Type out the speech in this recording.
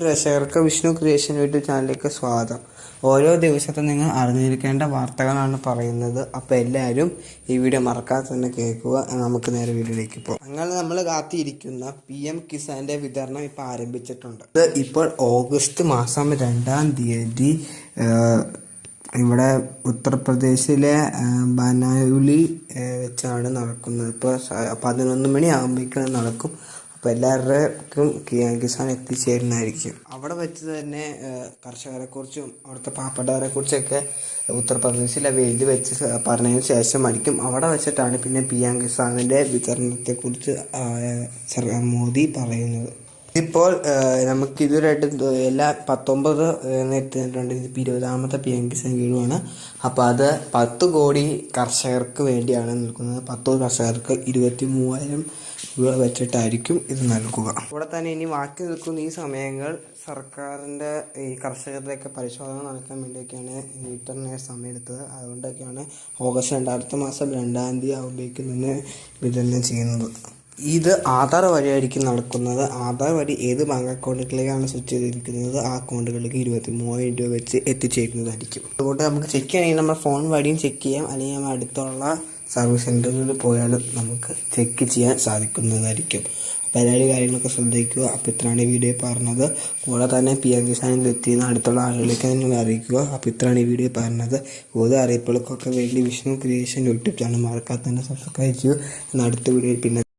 പ്രേക്ഷകർക്ക് Vishnu creation YouTube ചാനലിലേക്ക് സ്വാഗതം. ഓരോ ദിവസത്തും നിങ്ങൾ അറിഞ്ഞിരിക്കേണ്ട വാർത്തകളാണ് പറയുന്നത്. അപ്പോൾ എല്ലാവരും ഈ വീഡിയോ മറക്കാതെ തന്നെ കേൾക്കുക. നമുക്ക് നേരെ വീഡിയോയിലേക്ക് പോകാം. അങ്ങനെ നമ്മൾ കാത്തിരിക്കുന്ന പി എം കിസാന്റെ വിതരണം ഇപ്പോൾ ആരംഭിച്ചിട്ടുണ്ട്. ഇത് ഇപ്പോൾ ഓഗസ്റ്റ് മാസം രണ്ടാം തീയതി ഇവിടെ ഉത്തർപ്രദേശിലെ ബനായുലി വെച്ചാണ് നടക്കുന്നത്. ഇപ്പോൾ പതിനൊന്ന് മണി ആകുമ്പോഴേക്കും നടക്കും. അപ്പോൾ എല്ലാവർക്കും കിസാൻ എത്തിച്ചേരുന്നതായിരിക്കും. അവിടെ വെച്ച് തന്നെ കർഷകരെക്കുറിച്ചും അവിടുത്തെ കുറിച്ചൊക്കെ ഉത്തർപ്രദേശിലെ വേദി വെച്ച് പറഞ്ഞതിന് ശേഷമായിരിക്കും അവിടെ വെച്ചിട്ടാണ് പിന്നെ പി കിസാനിന്റെ വിതരണത്തെക്കുറിച്ച് മോദി പറയുന്നത്. ഇപ്പോൾ നമുക്ക് എല്ലാ പത്തൊമ്പത് എത്തിയിട്ടുണ്ട് ഇത് ഇരുപതാമത്തെ പി എം കിസാൻ കീഴുമാണ് അപ്പോൾ അത് പത്ത് കോടി കർഷകർക്ക് വേണ്ടിയാണ് നിൽക്കുന്നത്. പത്ത് കർഷകർക്ക് ഇരുപത്തി മൂവായിരം രൂപ വെച്ചിട്ടായിരിക്കും ഇത് നൽകുക. ഇവിടെ തന്നെ ഇനി ബാക്കി നിൽക്കുന്ന ഈ സമയങ്ങൾ സർക്കാരിന്റെ ഈ കർഷകരുടെയൊക്കെ പരിശോധന നടക്കാൻ വേണ്ടിയൊക്കെയാണ് ഇത്തരനെ സമയമെടുത്തത്. അതുകൊണ്ടൊക്കെയാണ് ഓഗസ്റ്റ് രണ്ട് അടുത്ത മാസം രണ്ടാം തീയതി ആകുമ്പോഴേക്കും തന്നെ വിതരണം ചെയ്യുന്നത്. ഇത് ആധാർ വഴിയായിരിക്കും നടക്കുന്നത്. ആധാർ വഴി ഏത് ബാങ്ക് അക്കൗണ്ടുകളിലേക്കാണ് സ്വിച്ച് ചെയ്തിരിക്കുന്നത്? ആ അക്കൗണ്ടുകളിലേക്ക് ഇരുപത്തി മൂവായിരം രൂപ വെച്ച് എത്തിച്ചേരുന്നതായിരിക്കും അതുകൊണ്ട് നമുക്ക് ചെക്ക് ചെയ്യണമെങ്കിൽ നമ്മൾ ഫോൺ വഴിയും ചെക്ക് ചെയ്യാം. അല്ലെങ്കിൽ നമ്മൾ അടുത്തുള്ള സർവീസ് സെന്ററുകളിൽ പോയാലും നമുക്ക് ചെക്ക് ചെയ്യാൻ സാധിക്കുന്നതായിരിക്കും. അപ്പോൾ എല്ലാവരും കാര്യങ്ങളൊക്കെ ശ്രദ്ധിക്കുക. അപ്പോൾ ഇത്രയാണ് ഈ വീഡിയോ പറഞ്ഞത്. കൂടെ തന്നെ പി എം കിസാനിൽ എത്തിയെന്ന് അടുത്തുള്ള ആളുകളിലേക്ക് നിങ്ങൾ അറിയിക്കുക. അപ്പോൾ ഇത്രയാണ് ഈ വീഡിയോ പറഞ്ഞത്. ഓരോ അറിയിപ്പുകൾക്കൊക്കെ വേണ്ടി വിഷ്ണു ക്രിയേഷൻ യൂട്യൂബ് ചാനൽ മറക്കാതെ തന്നെ സബ്സ്ക്രൈബ് ചെയ്യൂ അടുത്ത വീഡിയോയിൽ പിന്നെ